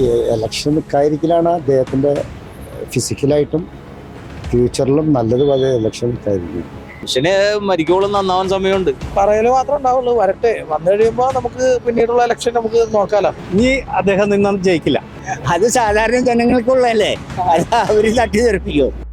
Election നിൽക്കാതിരിക്കലാണ് അദ്ദേഹത്തിന്റെ ഫിസിക്കലായിട്ടും ഫ്യൂച്ചറിലും നല്ലത് പോലെ ഇലക്ഷൻ നിൽക്കാതിരിക്കും മനുഷ്യന് മരിക്കോളും നന്നാവാൻ സമയമുണ്ട്. പറയൽ മാത്രമേ ഉണ്ടാവുള്ളൂ. വരട്ടെ. വന്നു കഴിയുമ്പോൾ നമുക്ക് പിന്നീടുള്ള ഇലക്ഷൻ നമുക്ക് നോക്കാലോ. ഇനി അദ്ദേഹം നിന്നും ജയിക്കില്ല. അത് സാധാരണ ജനങ്ങൾക്കുള്ളതല്ലേ? അത് അവർ തട്ടി തെറിപ്പിക്കും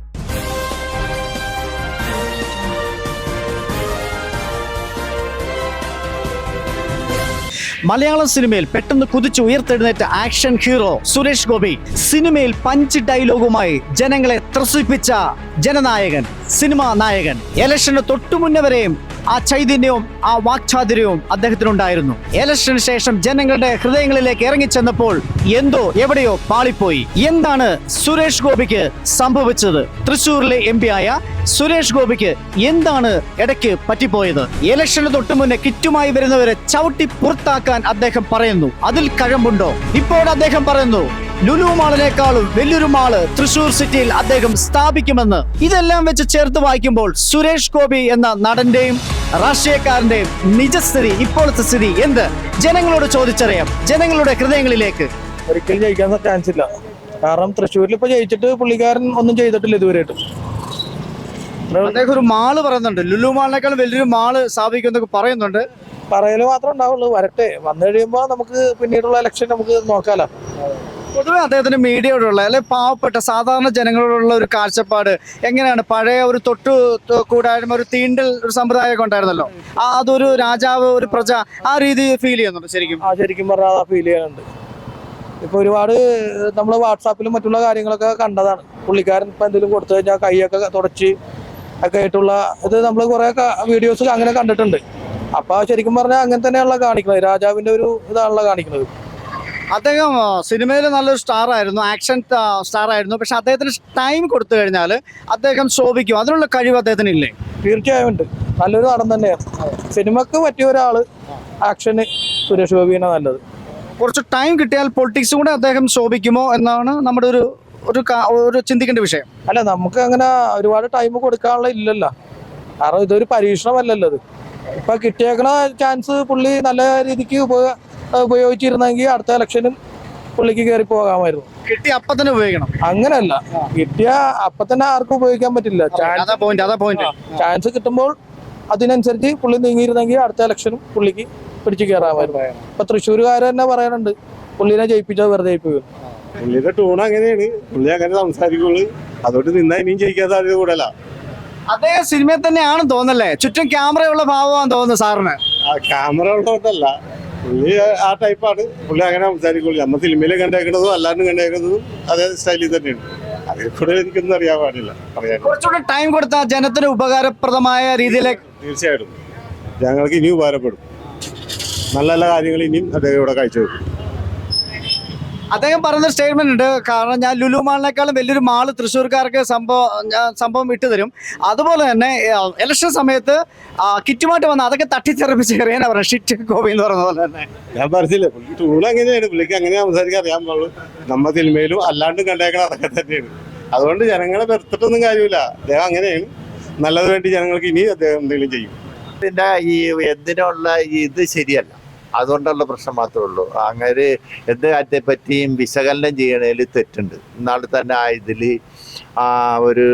മലയാളം സിനിമയിൽ പെട്ടെന്ന് കുതിച്ചു ഉയർത്തെഴുന്നേറ്റ ആക്ഷൻ ഹീറോ സുരേഷ് ഗോപി സിനിമയിൽ പഞ്ച് ഡയലോഗുമായി ജനങ്ങളെ ത്രസിപ്പിച്ച ജനനായകൻ സിനിമാ നായകൻ. ഇലക്ഷന് തൊട്ടുമുന്നേ വരെയും ആ ചൈതന്യവും ആ വാക്ചാതുര്യവും അദ്ദേഹത്തിനുണ്ടായിരുന്നു. ഇലക്ഷന് ശേഷം ജനങ്ങളുടെ ഹൃദയങ്ങളിലേക്ക് ഇറങ്ങിച്ചെന്നപ്പോൾ എന്തോ എവിടെയോ പാളിപ്പോയി. എന്താണ് സുരേഷ് ഗോപിക്ക് സംഭവിച്ചത്? തൃശൂരിലെ എം ആയ സുരേഷ് ഗോപിക്ക് എന്താണ് ഇടയ്ക്ക് പറ്റിപ്പോയത്? ഇലക്ഷന് തൊട്ടു മുന്നേ കിറ്റുമായി വരുന്നവരെ ചവിട്ടി പുറത്താക്കാൻ അദ്ദേഹം പറയുന്നു. അതിൽ കഴമ്പുണ്ടോ? ഇപ്പോൾ അദ്ദേഹം പറയുന്നു ലുലു മാളിനേക്കാളും വലിയൊരു മാൾ തൃശൂർ സിറ്റിയിൽ അദ്ദേഹം സ്ഥാപിക്കുമെന്ന് ഇതെല്ലാം വെച്ച് ചേർത്ത് വായിക്കുമ്പോൾ സുരേഷ് ഗോപി എന്ന നടന്റെയും രാഷ്ട്രീയക്കാരന്റെയും നിജസ്ഥിതി ഇപ്പോഴത്തെ സ്ഥിതി എന്ത്? ജനങ്ങളോട് ചോദിച്ചറിയാം. ജനങ്ങളുടെ ഹൃദയങ്ങളിലേക്ക്. ഒരിക്കലും ജയിക്കാൻ ചാൻസ് ഇല്ല. കാരണം തൃശ്ശൂരിൽ ഇപ്പൊ ജയിച്ചിട്ട് പുള്ളിക്കാരൻ ഒന്നും ചെയ്തിട്ടില്ല ഇതുവരെ അദ്ദേഹം ഒരു മാൾ പറയുന്നുണ്ട്. ലുലു മാളിനേക്കാളും വലിയൊരു മാൾ സ്ഥാപിക്കുന്നൊക്കെ പറയുന്നുണ്ട്. പറയൽ മാത്രമേ ഉണ്ടാവുള്ളൂ. വരട്ടെ. വന്നു കഴിയുമ്പോൾ നമുക്ക് പിന്നീടുള്ള ഇലക്ഷൻ നമുക്ക് നോക്കാലോ. പൊതുവെ അദ്ദേഹത്തിന്റെ മീഡിയയോടുള്ള അല്ലെ പാവപ്പെട്ട സാധാരണ ജനങ്ങളോടുള്ള ഒരു കാഴ്ചപ്പാട് എങ്ങനെയാണ്? പഴയ ഒരു തൊട്ടു കൂടായ്മ ഒരു തീണ്ടൽ ഒരു സമ്പ്രദായമൊക്കെ ഉണ്ടായിരുന്നല്ലോ. ആ അതൊരു രാജാവ് ഒരു പ്രജ ആ രീതി ഫീൽ ചെയ്യുന്നുണ്ട് ശരിക്കും? ആ ശരിക്കും പറഞ്ഞാൽ ഫീൽ ചെയ്യുന്നുണ്ട് ഇപ്പൊ ഒരുപാട് നമ്മൾ വാട്സാപ്പിലും മറ്റുള്ള കാര്യങ്ങളൊക്കെ കണ്ടതാണ്. പുള്ളിക്കാരൻ ഇപ്പൊ എന്തെങ്കിലും കൊടുത്തു കഴിഞ്ഞാൽ കൈയൊക്കെ തുടച്ച് ഒക്കെ ആയിട്ടുള്ള ഇത് നമ്മൾ കുറെ വീഡിയോസ് അങ്ങനെ കണ്ടിട്ടുണ്ട്. അപ്പൊ ശരിക്കും പറഞ്ഞാൽ അങ്ങനെ തന്നെയാണല്ലോ കാണിക്കുന്നത് രാജാവിന്റെ ഒരു ഇതാണല്ലോ കാണിക്കുന്നത് അദ്ദേഹം സിനിമയിൽ നല്ലൊരു സ്റ്റാർ ആയിരുന്നു ആക്ഷൻ സ്റ്റാർ ആയിരുന്നു പക്ഷെ അദ്ദേഹത്തിന് ടൈം കൊടുത്തു കഴിഞ്ഞാൽ അദ്ദേഹം ശോഭിക്കും. അതിനുള്ള കഴിവ് അദ്ദേഹത്തിന് ഇല്ലേ തീർച്ചയായും ഉണ്ട്. നല്ലൊരു നടൻ തന്നെയാണ് സിനിമക്ക് പറ്റിയ ഒരാൾ ആക്ഷന് സുരേഷ് ഗോപിയാണ് നല്ലത്. കുറച്ച് ടൈം കിട്ടിയാൽ പൊളിറ്റിക്സ് കൂടെ അദ്ദേഹം ശോഭിക്കുമോ എന്നാണ് നമ്മുടെ ഒരു ഒരു ഒരു ചിന്തിക്കേണ്ട വിഷയം. അല്ല നമുക്ക് അങ്ങനെ ഒരുപാട് ടൈം കൊടുക്കാനുള്ള ഇല്ലല്ലോ. കാരണം ഇതൊരു പരീക്ഷണമല്ലല്ലോ ഇത്. ഇപ്പൊ കിട്ടിയേക്കണ ചാൻസ് പുള്ളി നല്ല രീതിക്ക് ഉപ- ഉപയോഗിച്ചിരുന്നെങ്കിൽ അടുത്ത ഇലക്ഷനും പുള്ളിക്ക് കയറി പോകാമായിരുന്നു. കിട്ടി അപ്പൊ തന്നെ ഉപയോഗിക്കണം. അങ്ങനെയല്ല കിട്ടിയ അപ്പൊ തന്നെ ആർക്കും ഉപയോഗിക്കാൻ പറ്റില്ല. ചാൻസ് ചാൻസ് കിട്ടുമ്പോൾ അതിനനുസരിച്ച് പുള്ളി നീങ്ങിയിരുന്നെങ്കിൽ അടുത്ത ഇലക്ഷനും പുള്ളിക്ക് പിടിച്ചു കയറാമായിരുന്നു ഇപ്പൊ തൃശ്ശൂരുകാർ തന്നെ പറയാനുണ്ട് പുള്ളിനെ ജയിപ്പിച്ചാൽ വെറുതെ ജയിപ്പിക്കും. പുള്ളിയുടെ ടൂൺ അങ്ങനെയാണ്. പുള്ളി അങ്ങനെ സംസാരിക്കുള്ളൂ. അതുകൊണ്ട് നിന്നാ ഇനിയും ജയിക്കാൻ സാധ്യത കൂടല അതേ സിനിമയിൽ തന്നെയാണ് തോന്നല്ലേ ചുറ്റും ക്യാമറയുള്ള ഭാവമാണ് തോന്നുന്നു സാറിന്. ക്യാമറ ഉള്ളതുകൊണ്ടല്ല. പുള്ളി ആ ടൈപ്പാണ് പുള്ളി അങ്ങനെ സംസാരിക്കുള്ളൂ. നമ്മൾ സിനിമയിൽ കണ്ടേക്കുന്നതും അല്ലാണ്ട് കണ്ടേക്കുന്നതും അതേ സ്റ്റൈലിൽ തന്നെയാണ്. അതിൽ കൂടെ എനിക്കൊന്നും അറിയാൻ പാടില്ല. പറയാൻ കുറച്ചുകൂടെ ടൈം കൊടുത്താൽ ജനത്തിന് ഉപകാരപ്രദമായ രീതിയിലേക്ക് തീർച്ചയായിട്ടും. ഞങ്ങൾക്ക് ഇനിയും ഉപകാരപ്പെടും. നല്ല നല്ല കാര്യങ്ങൾ ഇനിയും അദ്ദേഹം ഇവിടെ കാഴ്ചവെക്കും. അദ്ദേഹം പറഞ്ഞ സ്റ്റേറ്റ്മെന്റ് ഉണ്ട്. കാരണം ഞാൻ ലുലു മാളിനേക്കാളും വലിയൊരു മാൾ തൃശ്ശൂർക്കാർക്ക് സംഭവം ഞാൻ സംഭവം ഇട്ടു തരും. അതുപോലെ തന്നെ ഇലക്ഷൻ സമയത്ത് കിറ്റുമായിട്ട് വന്ന് അതൊക്കെ തട്ടിത്തെറിപ്പിച്ച് എറിയാനാ പറയുന്നത് ഷിറ്റ് ഗോപി എന്ന് പറഞ്ഞ പോലെ തന്നെ. ഞാൻ പറഞ്ഞില്ലേ പുള്ളി ടൂൾ അങ്ങനെയാണ് പുള്ളിക്ക് അങ്ങനെ സംസാരിക്കാൻ അറിയാൻ പാടുള്ളൂ. നമ്മ സിനിമയിലും അല്ലാണ്ടും കണ്ടേക്കണ അതൊക്കെ തന്നെയാണ്. അതുകൊണ്ട് ജനങ്ങളെ വെറുത്തിട്ടൊന്നും കാര്യമില്ല. അദ്ദേഹം അങ്ങനെയാണ്. നല്ലത് വേണ്ടി ജനങ്ങൾക്ക് ഇനി അദ്ദേഹം എന്തെങ്കിലും ചെയ്യും. ഇതിന്റെ ഈ എന്തിനുള്ള ഈ ഇത് ശരിയല്ല. അതുകൊണ്ടുള്ള പ്രശ്നം മാത്രമേ ഉള്ളൂ. അങ്ങനെ എന്ത് കാര്യത്തെ പറ്റിയും വിശകലനം ചെയ്യണതിൽ തെറ്റുണ്ട്. ഇന്നാൾ തന്നെ ആ ഇതിൽ ആ ഒരു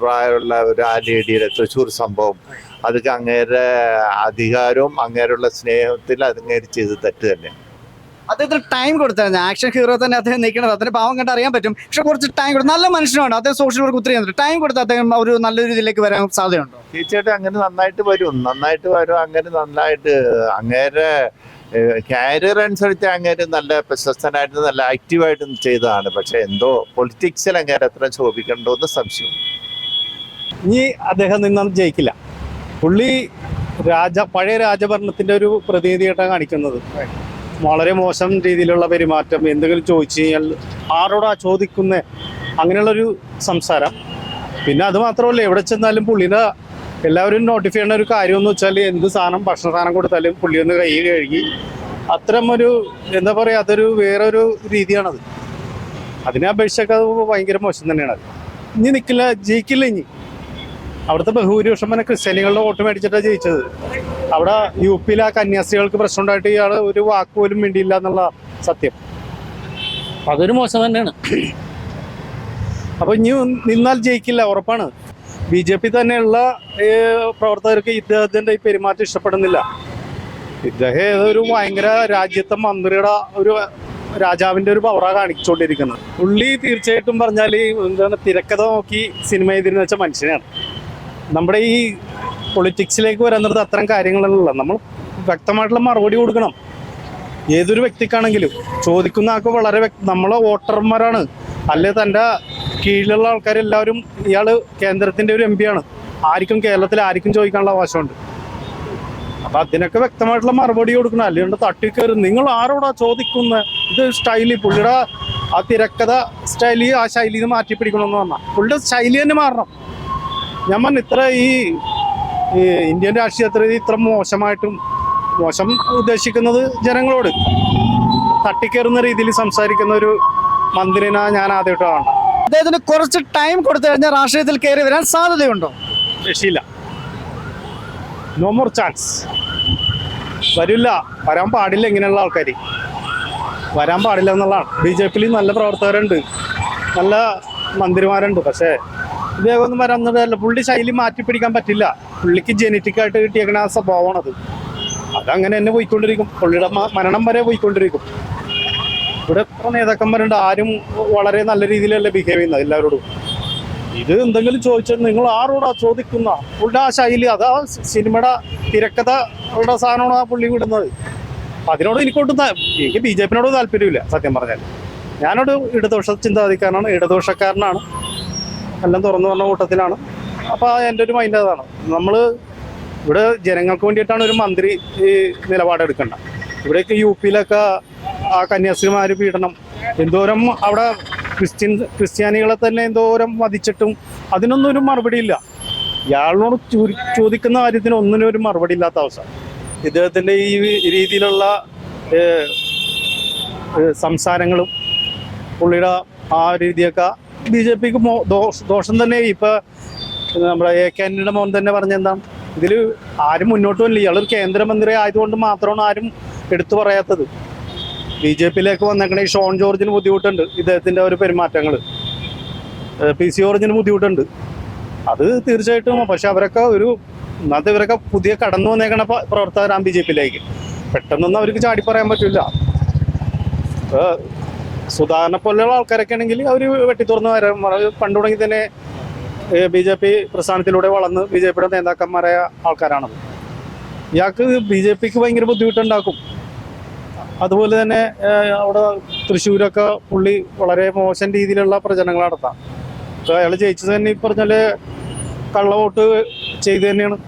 പ്രായമുള്ള ഒരു ആ ലേഡിയുടെ തൃശ്ശൂർ സംഭവം. അതൊക്കെ അങ്ങേരെ അധികാരവും അങ്ങേരുള്ള സ്നേഹത്തിൽ അതങ്ങേര് ചെയ്ത് തെറ്റ് തന്നെ. അദ്ദേഹത്തിന് ടൈം കൊടുത്തായിരുന്നു. ആക്ഷൻ ഹീറോ തന്നെ അദ്ദേഹം നിൽക്കണത്. അതിന് പാവം കണ്ട് അറിയാൻ പറ്റും. പക്ഷെ കുറച്ച് ടൈം കൊടുത്തു നല്ല മനുഷ്യനാണ്. അദ്ദേഹം സോഷ്യൽ വർക്ക് ഒത്തിരി ടൈം കൊടുത്ത് അദ്ദേഹം ഒരു നല്ലൊരു ഇതിലേക്ക് വരാൻ സാധ്യതയുണ്ടോ? തീർച്ചയായിട്ടും അങ്ങനെ നന്നായിട്ട് വരും. നന്നായിട്ട് വരും അങ്ങനെ നന്നായിട്ട്. അങ്ങേരെ കാരിയർ അനുസരിച്ച് അങ്ങേര് നല്ല പ്രശസ്തനായിട്ട് നല്ല ആക്റ്റീവായിട്ടും ചെയ്തതാണ്. പക്ഷെ എന്തോ പൊളിറ്റിക്സിൽ അങ്ങേരെ അത്ര ശോഭിക്കണ്ടോ എന്ന് സംശയം. ഇനി അദ്ദേഹം നിന്നും ജയിക്കില്ല. പുള്ളി രാജ പഴയ രാജഭരണത്തിന്റെ ഒരു പ്രതിനിധിയായിട്ടാണ് കാണിക്കുന്നത്. വളരെ മോശം രീതിയിലുള്ള പെരുമാറ്റം എന്തെങ്കിലും ചോദിച്ചു കഴിഞ്ഞാൽ ആരോടാ ചോദിക്കുന്നേ? അങ്ങനെയുള്ളൊരു സംസാരം. പിന്നെ അത് മാത്രമല്ല എവിടെ ചെന്നാലും പുള്ളിനെ എല്ലാവരും നോട്ടിഫൈ ചെയ്യുന്ന ഒരു കാര്യം എന്ന് വെച്ചാൽ എന്ത് സാധനം ഭക്ഷണ സാധനം കൊടുത്താലും പുള്ളി ഒന്ന് കൈ കഴുകി അത്തരം ഒരു എന്താ പറയുക അതൊരു വേറൊരു രീതിയാണത്. അതിനെ അപേക്ഷിച്ചൊക്കെ അത് ഭയങ്കര മോശം തന്നെയാണ് അത്. ഇനി നിൽക്കില്ല ജയിക്കില്ല ഇനി. അവിടുത്തെ ബഹുഭൂരിപക്ഷം തന്നെ ക്രിസ്ത്യാനികളുടെ വോട്ട് മേടിച്ചിട്ടാണ് ജയിച്ചത്. അവിടെ യു പിയിൽ ആ കന്യാസ്ത്രീകൾക്ക് പ്രശ്നം ഉണ്ടായിട്ട് ഇയാൾ ഒരു വാക്ക് പോലും വേണ്ടിയില്ല എന്നുള്ള സത്യം. അതൊരു മോശം തന്നെയാണ്. അപ്പൊ ഇനി നിന്നാൽ ജയിക്കില്ല ഉറപ്പാണ്. ബി ജെ പി തന്നെയുള്ള പ്രവർത്തകർക്ക് ഇദ്ദേഹത്തിന്റെ ഈ പെരുമാറ്റം ഇഷ്ടപ്പെടുന്നില്ല. ഇദ്ദേഹം ഏതൊരു ഭയങ്കര രാജ്യത്തെ മന്ത്രിയുടെ ഒരു രാജാവിന്റെ ഒരു പവറ കാണിച്ചുകൊണ്ടിരിക്കുന്നത്. പുള്ളി തീർച്ചയായിട്ടും പറഞ്ഞാൽ എന്താണ് തിരക്കഥ നോക്കി സിനിമ ചെയ്തിരുന്ന വെച്ച മനുഷ്യനാണ്. നമ്മുടെ ഈ പൊളിറ്റിക്സിലേക്ക് വരുന്നത് അത്തരം കാര്യങ്ങളല്ല നമ്മൾ വ്യക്തമായിട്ടുള്ള മറുപടി കൊടുക്കണം. ഏതൊരു വ്യക്തിക്കാണെങ്കിലും ചോദിക്കുന്ന ആൾക്ക് വളരെ നമ്മളെ വോട്ടർമാരാണ്. അല്ലെ തന്റെ കീഴിലുള്ള ആൾക്കാരെല്ലാവരും ഇയാൾ കേന്ദ്രത്തിന്റെ ഒരു എം ആണ്. ആർക്കും കേരളത്തിൽ ആർക്കും ചോദിക്കാനുള്ള അവകാശമുണ്ട്. അപ്പൊ അതിനൊക്കെ വ്യക്തമായിട്ടുള്ള മറുപടി കൊടുക്കണം. അല്ലെങ്കിൽ തട്ടി കയറി നിങ്ങൾ ആരോടാ ചോദിക്കുന്നത് ഇത് സ്റ്റൈലി. പുള്ളിയുടെ ആ തിരക്കഥ സ്റ്റൈലി ആ ശൈലി നിന്ന് മാറ്റി പിടിക്കണമെന്ന് പറഞ്ഞാൽ പുള്ളിയുടെ ശൈലി തന്നെ മാറണം. ഞാൻ പറഞ്ഞു ഇത്ര ഈ ഇന്ത്യൻ രാഷ്ട്രീയത്തിൽ ഇത്ര മോശമായിട്ടും മോശം ഉദ്ദേശിക്കുന്നത് ജനങ്ങളോട്. തട്ടിക്കയറുന്ന രീതിയിൽ സംസാരിക്കുന്ന ഒരു മന്ത്രിനാ ഞാൻ ആദ്യമായിട്ട് അദ്ദേഹത്തിന് കുറച്ച് ടൈം കൊടുത്തു കഴിഞ്ഞാൽ രാഷ്ട്രീയത്തിൽ കയറി വരാൻ സാധ്യതയുണ്ടോ? രക്ഷയില്ല. നോ മോർ ചാൻസ് വരില്ല. വരാൻ പാടില്ല ഇങ്ങനെയുള്ള ആൾക്കാർ വരാൻ പാടില്ല എന്നുള്ളതാണ്. ബി ജെ പിയിൽ നല്ല പ്രവർത്തകരുണ്ട്. നല്ല മന്ത്രിമാരുണ്ട്. പക്ഷേ ഇദ്ദേഹം ഒന്നും വരാവുന്നതല്ല പുള്ളി ശൈലി മാറ്റി പിടിക്കാൻ പറ്റില്ല. പുള്ളിക്ക് ജനറ്റിക് ആയിട്ട് കിട്ടിയേക്കണ സ്വഭാവമാണത്. അതങ്ങനെ തന്നെ പോയിക്കൊണ്ടിരിക്കും. പുള്ളിയുടെ മരണം വരെ പോയിക്കൊണ്ടിരിക്കും. ഇവിടെ എത്ര നേതാക്കന്മാരുണ്ട്. ആരും വളരെ നല്ല രീതിയിലല്ല ബിഹേവ് ചെയ്യുന്നത് എല്ലാവരോടും. ഇത് എന്തെങ്കിലും ചോദിച്ചാൽ നിങ്ങൾ ആരോടാ ചോദിക്കുന്ന? പുള്ളിയുടെ ആ ശൈലി അതാ സിനിമയുടെ തിരക്കഥയുടെ സാധനമാണ് ആ പുള്ളി വിടുന്നത്. അതിനോട് എനിക്കൊട്ടും എനിക്ക് ബി ജെ പിനോട് താല്പര്യമില്ല സത്യം പറഞ്ഞാൽ. ഞാനൊരു ഇടതുപക്ഷ ചിന്താഗതിക്കാരനാണ് ഇടതുപക്ഷക്കാരനാണ്. എല്ലാം തുറന്നു പറഞ്ഞ കൂട്ടത്തിലാണ്. അപ്പോൾ എന്റെ ഒരു മൈൻഡ് അതാണ്. നമ്മൾ ഇവിടെ ജനങ്ങൾക്ക് വേണ്ടിയിട്ടാണ് ഒരു മന്ത്രി ഈ നിലപാടെടുക്കേണ്ടത്. ഇവിടെയൊക്കെ യു പിയിലൊക്കെ ആ കന്യാസ്ത്രീമാര് പീഡനം. എന്തോരം അവിടെ ക്രിസ്ത്യൻ ക്രിസ്ത്യാനികളെ തന്നെ എന്തോരം വധിച്ചിട്ടും അതിനൊന്നും ഒരു മറുപടി ഇല്ല ഇയാളിനോട് ചോദിക്കുന്ന കാര്യത്തിന് ഒന്നിനും ഒരു മറുപടി ഇല്ലാത്ത അവസ്ഥ. ഇദ്ദേഹത്തിന്റെ ഈ രീതിയിലുള്ള സംസാരങ്ങളും പുള്ളിയുടെ ആ രീതിയൊക്കെ ബി ജെ പിക്ക് ദോഷം തന്നെ. ഇപ്പൊ നമ്മുടെ എ കെ ആന്റണിയുടെ മോൻ തന്നെ പറഞ്ഞെന്താ ഇതിൽ ആരും മുന്നോട്ട് വന്നില്ല ഇയാളൊരു കേന്ദ്രമന്ത്രി ആയതുകൊണ്ട് മാത്രമാണ് ആരും എടുത്തു പറയാത്തത്. ബി ജെ പിയിലേക്ക് വന്നേക്കണ ഷോൺ ജോർജിന് ബുദ്ധിമുട്ടുണ്ട്. ഇദ്ദേഹത്തിന്റെ ഒരു പെരുമാറ്റങ്ങൾ പി സി ജോർജിന് ബുദ്ധിമുട്ടുണ്ട്. അത് തീർച്ചയായിട്ടും പക്ഷെ അവരൊക്കെ ഒരു ഇന്നത്തെ ഇവരൊക്കെ പുതിയ കടന്നു വന്നേക്കണ പ്രവർത്തകരാണ് ബി ജെ പിയിലേക്ക്. പെട്ടെന്നൊന്നും അവർക്ക് ചാടി പറയാൻ പറ്റില്ല സുധാകരണ പോലെയുള്ള ആൾക്കാരൊക്കെ ആണെങ്കിൽ അവർ വെട്ടി തുറന്ന് വരാൻ പണ്ട് തുടങ്ങി തന്നെ ബി ജെ പി പ്രസ്ഥാനത്തിലൂടെ വളർന്ന് ബി ജെ പിയുടെ നേതാക്കന്മാരായ ആൾക്കാരാണത്. ഇയാൾക്ക് ബി ജെ പിക്ക് ഭയങ്കര ബുദ്ധിമുട്ടുണ്ടാക്കും. അതുപോലെ തന്നെ അവിടെ തൃശ്ശൂരൊക്കെ പുള്ളി വളരെ മോശം രീതിയിലുള്ള പ്രചരണങ്ങൾ നടത്താം. അയാൾ ജയിച്ചത് തന്നെ ഈ പറഞ്ഞാൽ കള്ള വോട്ട് ചെയ്ത് തന്നെയാണ്.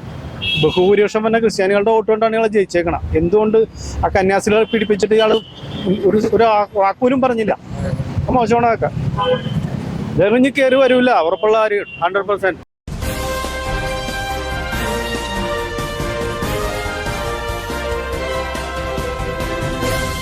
ബഹുഭൂരിപക്ഷം തന്നെ ക്രിസ്ത്യാനികളുടെ വോട്ട് കൊണ്ടാണ് ഇയാൾ ജയിച്ചേക്കണം. എന്തുകൊണ്ട് ആ കന്യാസ്ത്രീകളെ പീഡിപ്പിച്ചിട്ട് ഇയാൾ ഒരു ഒരു വാക്കുപോലും പറഞ്ഞില്ല. അത് മോശമാണ് അതൊക്കെ. ഇനി കയറി വരില്ല ഉറപ്പുള്ള കാര്യം ഹൺഡ്രഡ് പെർസെന്റ്